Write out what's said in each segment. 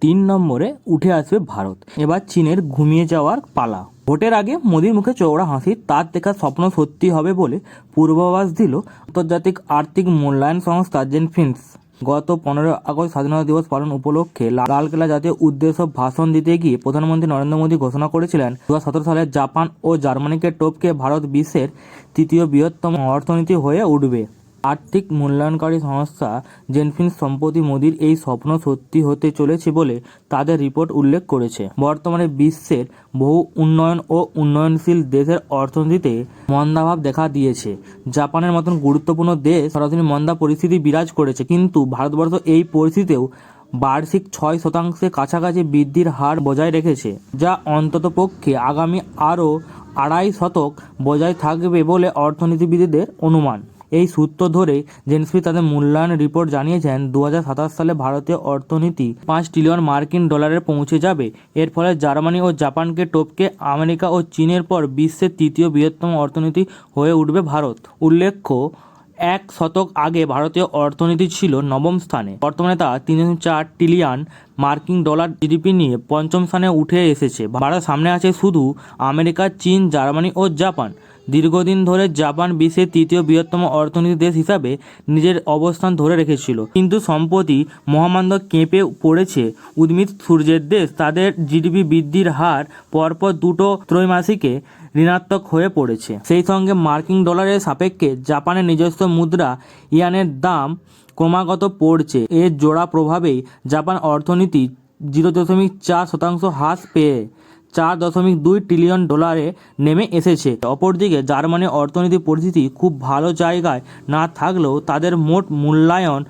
তিন নম্বরে উঠে আসবে ভারত। এবার চীনের ঘুমিয়ে যাওয়ার পালা। ভোটের আগে মোদির মুখে চৌড়া হাসি, তার দেখা স্বপ্ন সত্যি হবে বলে পূর্বাভাস দিল আন্তর্জাতিক আর্থিক মূল্যায়ন সংস্থা জেনফিন্স। গত পনেরো আগস্ট স্বাধীনতা দিবস পালন উপলক্ষে লা- লালকেল্লা জাতীয় উদ্দেশ্য ভাষণ দিতে গিয়ে প্রধানমন্ত্রী নরেন্দ্র মোদী ঘোষণা করেছিলেন দু হাজার সতেরো সালে জাপান ও জার্মানিকে টপকে ভারত বিশ্বের তৃতীয় বৃহত্তম অর্থনীতি হয়ে উঠবে। আর্থিক মূল্যায়নকারী সংস্থা জেনফিন্স সম্প্রতি মোদির এই স্বপ্ন সত্যি হতে চলেছে বলে তাদের রিপোর্ট উল্লেখ করেছে। বর্তমানে বিশ্বের বহু উন্নয়ন ও উন্নয়নশীল দেশের অর্থনীতিতে মন্দাভাব দেখা দিয়েছে। জাপানের মতন গুরুত্বপূর্ণ দেশ সরাসরি মন্দা পরিস্থিতি বিরাজ করেছে, কিন্তু ভারতবর্ষ এই পরিস্থিতিতেও বার্ষিক ছয় শতাংশের কাছাকাছি বৃদ্ধির হার বজায় রেখেছে, যা অন্ততপক্ষে আগামী আরও আড়াই শতক বজায় থাকবে বলে অর্থনীতিবিদদের অনুমান। এই সূত্র ধরে জেনসপি তাদের মূল্যায়ন রিপোর্ট জানিয়েছেন দু হাজার সাতাশ সালে ভারতীয় অর্থনীতি পাঁচ ট্রিলিয়ন মার্কিন ডলারে পৌঁছে যাবে। এর ফলে জার্মানি ও জাপানকে টপকে আমেরিকা ও চীনের পর বিশ্বের তৃতীয় বৃহত্তম অর্থনীতি হয়ে উঠবে ভারত। উল্লেখ্য, এক শতক আগে ভারতীয় অর্থনীতি ছিল নবম স্থানে। বর্তমানে তা তিন চার ট্রিলিয়ন মার্কিন ডলার জিডিপি নিয়ে পঞ্চম স্থানে উঠে এসেছে। ভারত সামনে আছে শুধু আমেরিকা, চীন, জার্মানি ও জাপান। দীর্ঘদিন ধরে জাপান বিশ্বের তৃতীয় বৃহত্তম অর্থনীতি দেশ হিসাবে নিজের অবস্থান ধরে রেখেছিল। কিন্তু সম্প্রতি মহামান্য কেঁপে পড়েছে উদ্মিত সূর্যের দেশ। তাদের জিডিপি বৃদ্ধির হার পরপর দুটো ত্রৈমাসিকে ঋণাত্মক হয়ে পড়েছে। সেই সঙ্গে মার্কিন ডলারের সাপেক্ষে জাপানের নিজস্ব মুদ্রা ইয়ানের দাম ক্রমাগত পড়ছে। এর জোড়া প্রভাবেই জাপান অর্থনীতি জিরো দশমিক চার শতাংশ হ্রাস পেয়ে চার দশমিক দুই ট্রিলিয়ন ডলারে নেমে এসেছে। অপরদিকে জার্মানির অর্থনৈতিক পরিস্থিতি খুব ভালো জায়গায় না থাকলেও তাদের মোট মূল্যায়ন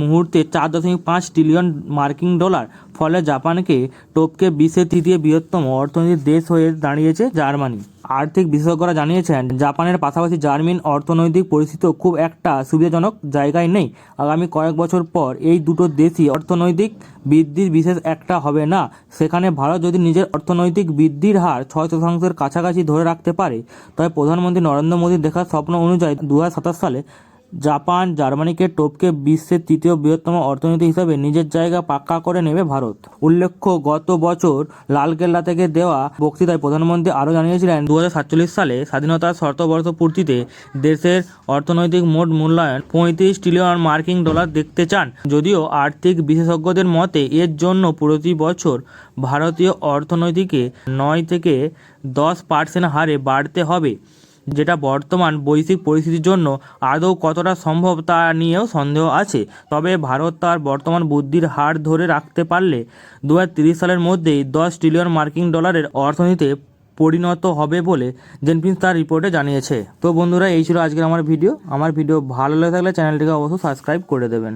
মুহূর্তে চার দশমিক পাঁচ ট্রিলিয়ন মার্কিন ডলার, ফলে জাপানকে টপকে বিশ্বের তৃতীয় বৃহত্তম অর্থনীতির দেশ হয়ে দাঁড়িয়েছে জার্মানি। আর্থিক বিশেষজ্ঞরা জানিয়েছেন, জাপানের পাশাপাশি জার্মান অর্থনৈতিক পরিস্থিতি খুব একটা সুবিধাজনক জায়গায় নেই। আগামী কয়েক বছর পর এই দুটো দেশই অর্থনৈতিক বৃদ্ধির বিশেষ একটা হবে না। সেখানে ভারত যদি নিজের অর্থনৈতিক বৃদ্ধির হার ছয় শতাংশের কাছাকাছি ধরে রাখতে পারে, তবে প্রধানমন্ত্রী নরেন্দ্র মোদীর দেখা স্বপ্ন অনুযায়ী দু হাজার সাতাশ সালে জাপান, জার্মানিকে টপকে বিশ্বের তৃতীয় বৃহত্তম অর্থনীতি হিসাবে নিজের জায়গা পাক্কা করে নেবে ভারত। উল্লেখ্য, গত বছর লালকেল্লা থেকে দেওয়া বক্তৃতায় প্রধানমন্ত্রী আরও জানিয়েছিলেন দু হাজার সাতচল্লিশ সালে স্বাধীনতার শর্তবর্ষ পূর্তিতে দেশের অর্থনৈতিক মোট মূল্যায়ন পঁয়ত্রিশ ট্রিলিয়ন মার্কিন ডলার দেখতে চান। যদিও আর্থিক বিশেষজ্ঞদের মতে, এর জন্য প্রতি বছর ভারতীয় অর্থনীতিকে নয় থেকে দশ পার্সেন্ট হারে বাড়তে হবে। যেটা বর্তমান বৈশ্বিক পরিস্থিতির জন্য আদৌ কতটা সম্ভব তা নিয়েও সন্দেহ আছে। তবে ভারত তার বর্তমান বুদ্ধির হার ধরে রাখতে পারলে দু সালের মধ্যেই দশ ট্রিলিয়ন মার্কিন ডলারের অর্থনীতিতে পরিণত হবে বলে জেনপিন্স তার রিপোর্টে জানিয়েছে। তো বন্ধুরা, এই ছিল আজকের আমার ভিডিও। আমার ভিডিও ভালো লেগে থাকলে চ্যানেলটিকে অবশ্যই সাবস্ক্রাইব করে দেবেন।